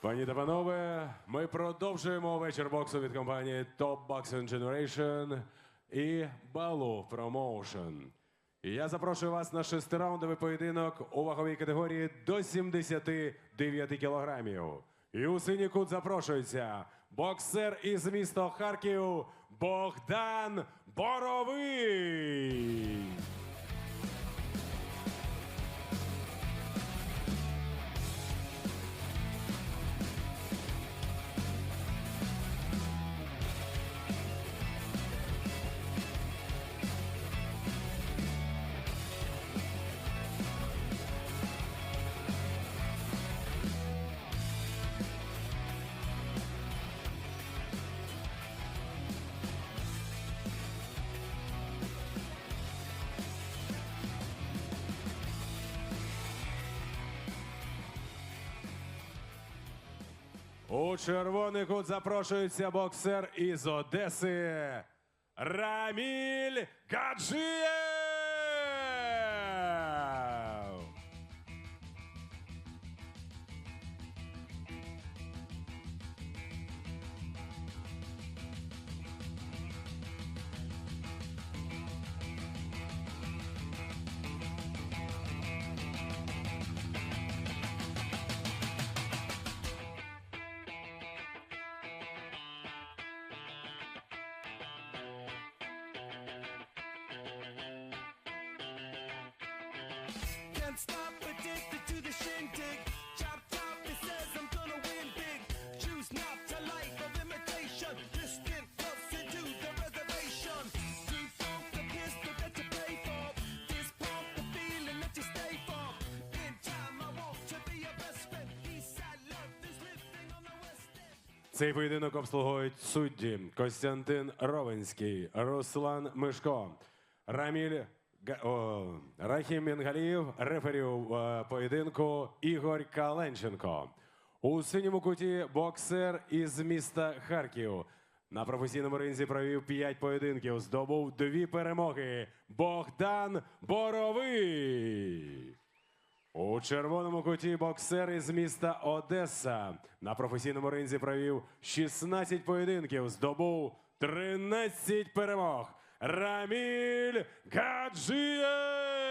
Пані та панове, ми продовжуємо вечір боксу від компанії Top Boxing Generation і Балу Promotion. І я запрошую вас на шестираундовий поєдинок у ваговій категорії до 79 кілограмів. І у синій кут запрошується боксер із міста Харків Богдан Боровий. Червоний кут запрошується боксер із Одеси Раміль Гаджиєв. Цей поєдинок обслуговують судді Костянтин Ровенський, Руслан Мишко, Раміль Рахім Мінгаліїв, рефері е, поєдинку Ігор Каленченко. У синьому куті боксер із міста Харків. На професійному ринзі провів 5 поєдинків, здобув дві перемоги. Богдан Боровий. У червоному куті боксер із міста Одеса на професійному ринзі провів 16 поєдинків, здобув 13 перемог. Раміль Гаджиєв! Гаджиев.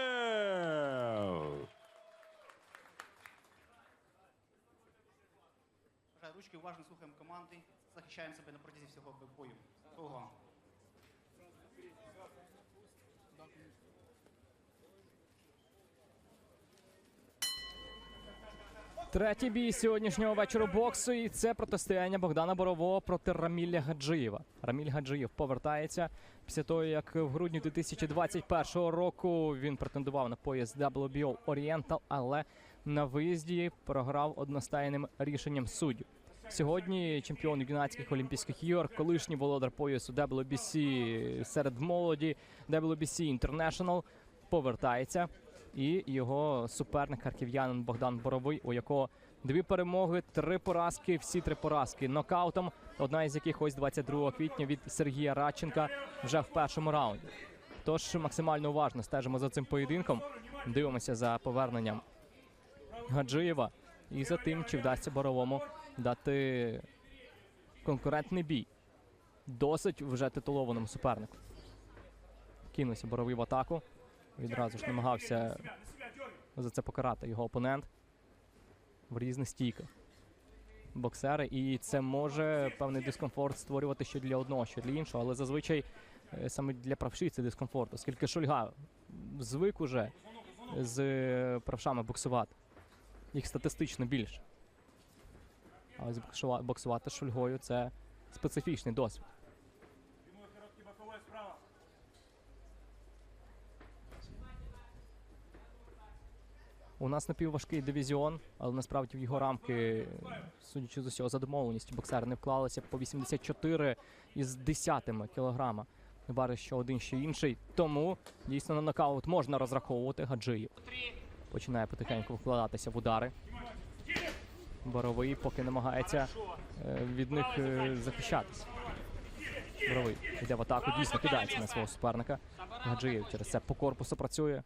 ручки, уважно слухаємо команди, захищаємо себе на протязі всього бою. Ого. Третій бій сьогоднішнього вечора боксу, і це протистояння Богдана Борового проти Раміля Гаджиєва. Раміль Гаджиєв повертається після того, як в грудні 2021 року він претендував на пояс WBO Oriental, але на виїзді програв одностайним рішенням суддів. Сьогодні чемпіон юнацьких Олімпійських ігор, колишній володар поясу WBC серед молоді WBC International повертається. І його суперник харків'янин Богдан Боровий, у якого дві перемоги, три поразки, всі три поразки нокаутом. Одна із яких ось 22 квітня від Сергія Радченка вже в першому раунді. Тож максимально уважно стежимо за цим поєдинком. Дивимося за поверненням Гаджиєва і за тим, чи вдасться Боровому дати конкурентний бій досить вже титулованому супернику. Кинувся Боровий в атаку. Відразу ж намагався за це покарати його опонент в різних стійках. Боксери, і це може певний дискомфорт створювати що для одного, що для іншого, але зазвичай е, саме для правші це дискомфорт, оскільки Шульга звик уже з е, правшами боксувати. Їх статистично більше. А ось боксувати з Шульгою це специфічний досвід. У нас напівважкий дивізіон, але насправді в його рамки, судячи з усього, за домовленістю, боксери не вклалися по 84 із 10 кілограма. Бачить, що один, що інший. Тому дійсно на нокаут можна розраховувати Гаджиїв. Починає потихеньку вкладатися в удари. Боровий поки намагається е, від них е, захищатися. Боровий йде в атаку, дійсно кидається на свого суперника. Гаджиєв через це по корпусу працює.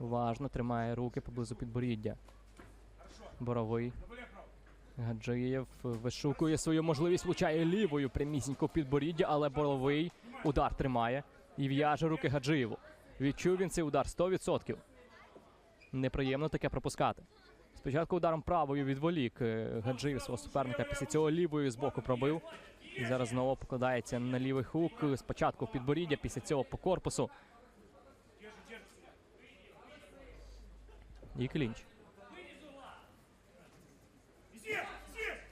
Уважно тримає руки поблизу підборіддя. Боровий. Гаджиєв вишукує свою можливість, влучає лівою прямісінько підборіддя, але боровий удар тримає і в'яже руки Гаджиєву. Відчув він цей удар 100%. Неприємно таке пропускати. Спочатку ударом правою відволік е, Гаджиєв свого суперника, після цього лівою з боку пробив. І зараз знову покладається на лівий хук. Спочатку в підборіддя, після цього по корпусу. І клінч.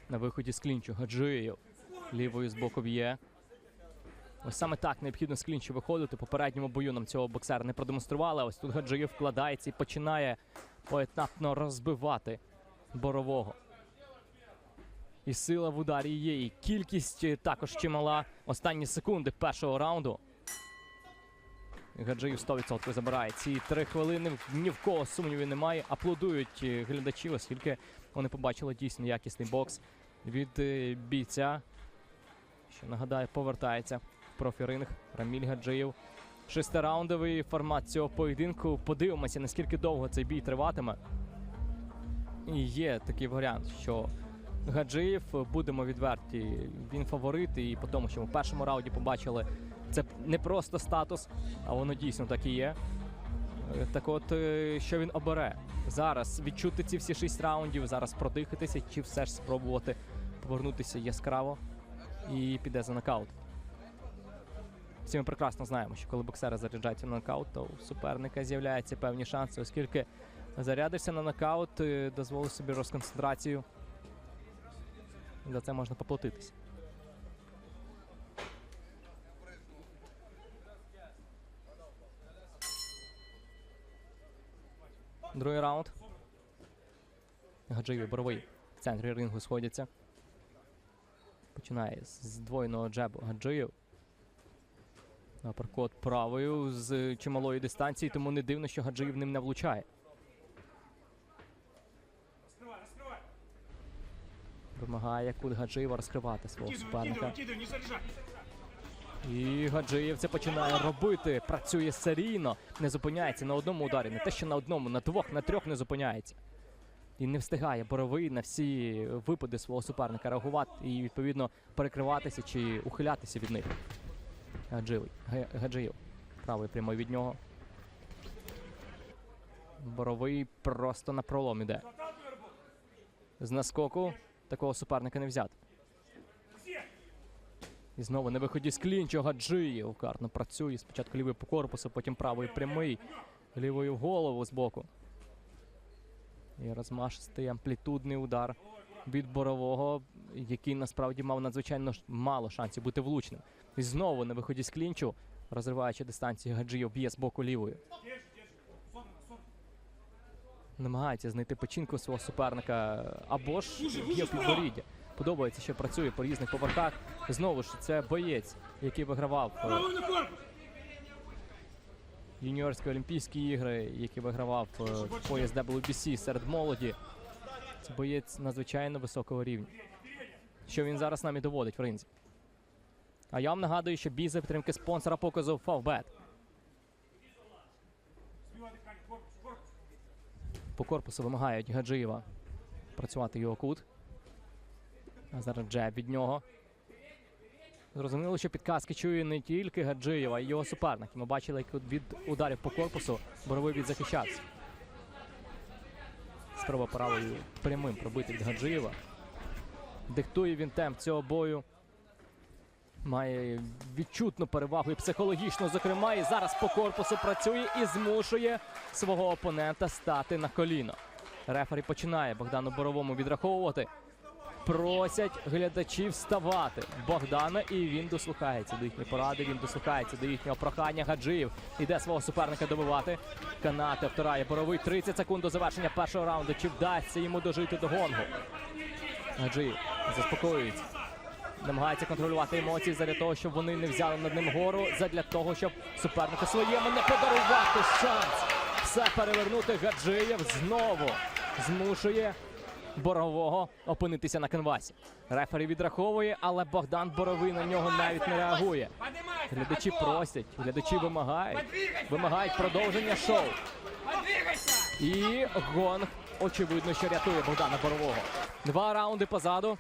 На виході з клінчу Гаджиєв. Лівою з боку б'є. Ось саме так необхідно з клінчу виходити. Попередньому бою нам цього боксера не продемонстрували. Ось тут Гаджиєв вкладається і починає поетапно розбивати борового. І сила в ударі є, і кількість також чимала. Останні секунди першого раунду. Гаджиїв 100% забирає. Ці три хвилини ні в кого сумнівів немає. Аплодують е, глядачі, оскільки вони побачили дійсно якісний бокс від е, бійця. Що нагадаю, повертається в профіринг Раміль Гаджиєв. Шестираундовий формат цього поєдинку. Подивимося, наскільки довго цей бій триватиме. І є такий варіант, що Гаджиєв, будемо відверті, він фаворит, і по тому, що ми в першому раунді побачили, це не просто статус, а воно дійсно так і є. Е, Так от, е, що він обере? Зараз відчути ці всі шість раундів, зараз продихатися, чи все ж спробувати повернутися яскраво і піде за нокаут. Всі ми прекрасно знаємо, що коли боксери заряджаються на нокаут, то у суперника з'являються певні шанси, оскільки зарядишся на нокаут, е, дозволиш собі розконцентрацію. За це можна поплатитися. Другий раунд. Гаджиєв Боровий в центрі рингу сходяться. Починає з здвоєного джебу Гаджиєв. Аперкот правою з чималої дистанції, тому не дивно, що Гаджиєв ним не влучає. Вимагає кут Гаджиєва розкривати свого суперника. І Гаджиєв це починає робити. Працює серійно, не зупиняється на одному ударі, не те, що на одному, на двох, на трьох не зупиняється. І не встигає боровий на всі випади свого суперника реагувати і відповідно перекриватися чи ухилятися від них. Гаджиєв. Гаджиєв. Правий прямий від нього. Боровий просто на пролом іде. З наскоку такого суперника не взяти. І знову на виході з клінчу Гаджиєв. Карно працює. Спочатку лівий по корпусу, потім правий прямий. Лівою в голову з боку. І розмашистий амплітудний удар від борового, який насправді мав надзвичайно мало шансів бути влучним. І знову на виході з клінчу, розриваючи дистанцію, Гаджиєв б'є з боку лівою. Намагається знайти печінку свого суперника або ж б'є підборіддя. Подобається, що працює по різних поверхах. Знову ж це боєць, який вигравав е, юніорські Олімпійські ігри, який вигравав е, пояс WBC серед молоді. Це боєць надзвичайно високого рівня. Що він зараз нам і доводить в ринзі. А я вам нагадую, що бій за підтримки спонсора показу Favbet. По корпусу вимагають Гаджиєва працювати його кут. Зараз джеб від нього. Зрозуміло, що підказки чує не тільки Гаджиєва, а й його суперник. Ми бачили, як від ударів по корпусу боровий відзахищався. Спроба правою прямим пробити від Гаджиєва. Диктує він темп цього бою. Має відчутну перевагу і психологічну, зокрема, і зараз по корпусу працює і змушує свого опонента стати на коліно. Рефері починає Богдану Боровому відраховувати. Просять глядачів вставати Богдана, і він дослухається до їхньої поради. Він дослухається до їхнього прохання. Гаджиєв іде свого суперника добивати. Канати вторає боровий 30 секунд до завершення першого раунду. Чи вдасться йому дожити до гонгу? Гаджиєв заспокоюється. Намагається контролювати емоції задля того, щоб вони не взяли над ним гору, задля того, щоб супернику своєму не подарувати шанс. Все перевернути Гаджиєв знову змушує Борового опинитися на канвасі. Рефері відраховує, але Богдан Боровий на нього навіть не реагує. Глядачі просять, глядачі вимагають, вимагають продовження шоу. І гонг, очевидно, що рятує Богдана Борового. Два раунди позаду.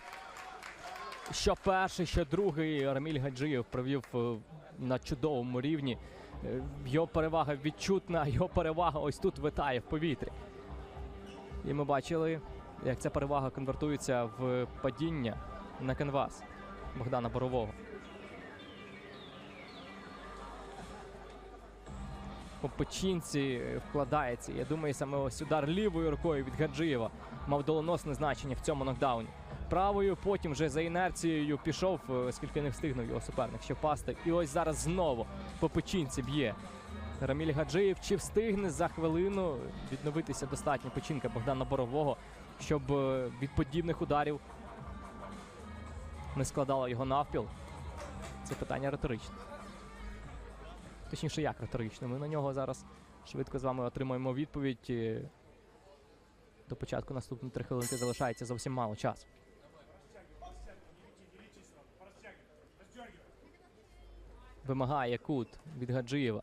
Що перший, що другий Раміль Гаджиєв провів е, на чудовому рівні. Е, Його перевага відчутна, його перевага ось тут витає в повітрі. І ми бачили, як ця перевага конвертується в падіння на канвас Богдана Борового. По печінці вкладається. Я думаю, саме ось удар лівою рукою від Гаджиєва мав доленосне значення в цьому нокдауні. Правою потім вже за інерцією пішов, е, оскільки не встигнув його суперник ще впасти. І ось зараз знову по печінці б'є. Раміль Гаджиєв чи встигне за хвилину відновитися достатньо печінка Богдана Борового, щоб е, від подібних ударів не складала його навпіл? Це питання риторичне. Точніше, як риторичне. Ми на нього зараз швидко з вами отримаємо відповідь. До початку наступної три хвилинки залишається зовсім мало часу. Вимагає кут від Гаджиєва.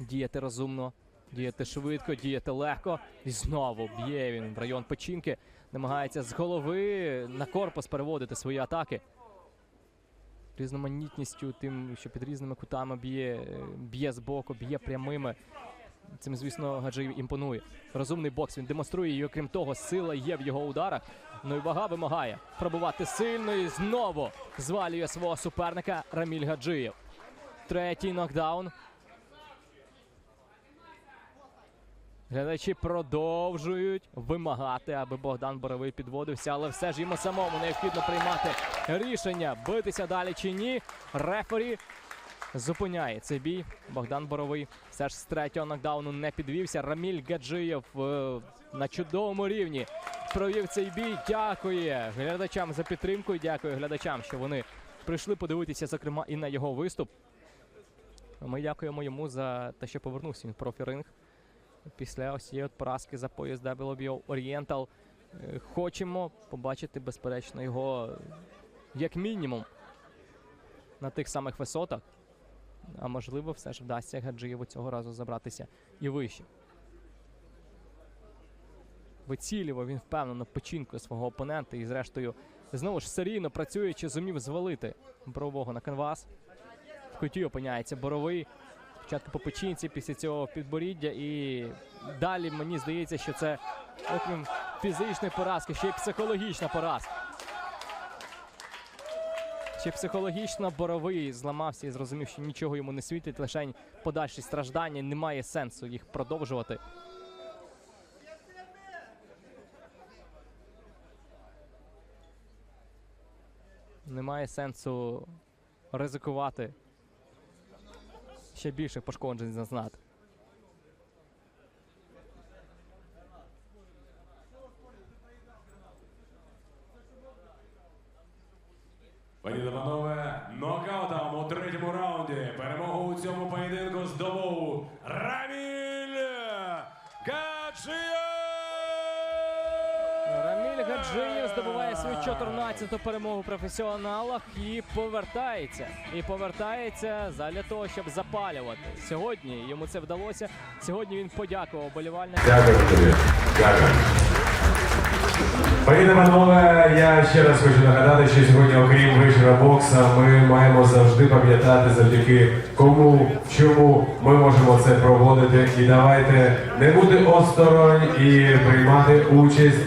Діяти розумно, діяти швидко, діяти легко. І знову б'є він в район печінки. Намагається з голови на корпус переводити свої атаки. Різноманітністю, тим, що під різними кутами б'є, б'є з боку, б'є прямими. Цим, звісно, Гаджиєв імпонує. Розумний бокс він демонструє, і окрім того, сила є в його ударах. Ну і вага вимагає пробувати сильно і знову звалює свого суперника Раміль Гаджиєв. Третій нокдаун. Глядачі продовжують вимагати, аби Богдан Боровий підводився, але все ж йому самому необхідно приймати рішення, битися далі чи ні. Рефері зупиняє цей бій. Богдан Боровий все ж з третього нокдауну не підвівся. Раміль Гаджиєв е, на чудовому рівні провів цей бій. Дякує глядачам за підтримку. і Дякую глядачам, що вони прийшли подивитися, зокрема, і на його виступ. Ми дякуємо йому за те, що повернувся він в профіринг після ось цієї от поразки за пояс WBO Oriental. Е, Хочемо побачити, безперечно, його е, як мінімум на тих самих висотах. А можливо, все ж вдасться Гаджиєву цього разу забратися і вище. Вицілював він впевнено печінкою свого опонента і, зрештою, знову ж серійно працюючи, зумів звалити борового на канвас. В куті опиняється боровий. Спочатку по печінці, після цього підборіддя. І далі мені здається, що це, окрім фізичної поразки, ще й психологічна поразка. Ще психологічно боровий зламався і зрозумів, що нічого йому не світить, лише подальші страждання, немає сенсу їх продовжувати. Немає сенсу ризикувати ще більше пошкоджень зазнати. Пані та панове, нокаутом у третьому раунді перемогу у цьому поєдинку здобув Гаджиєв здобуває свою 14-ту перемогу в професіоналах і повертається. І повертається задля того, щоб запалювати. Сьогодні йому це вдалося. Сьогодні він подякував болівальникам. Дякую тобі. Дякую. Пані та панове, я ще раз хочу нагадати, що сьогодні, окрім вечора бокса, ми маємо завжди пам'ятати завдяки кому, чому ми можемо це проводити. І давайте не бути осторонь і приймати участь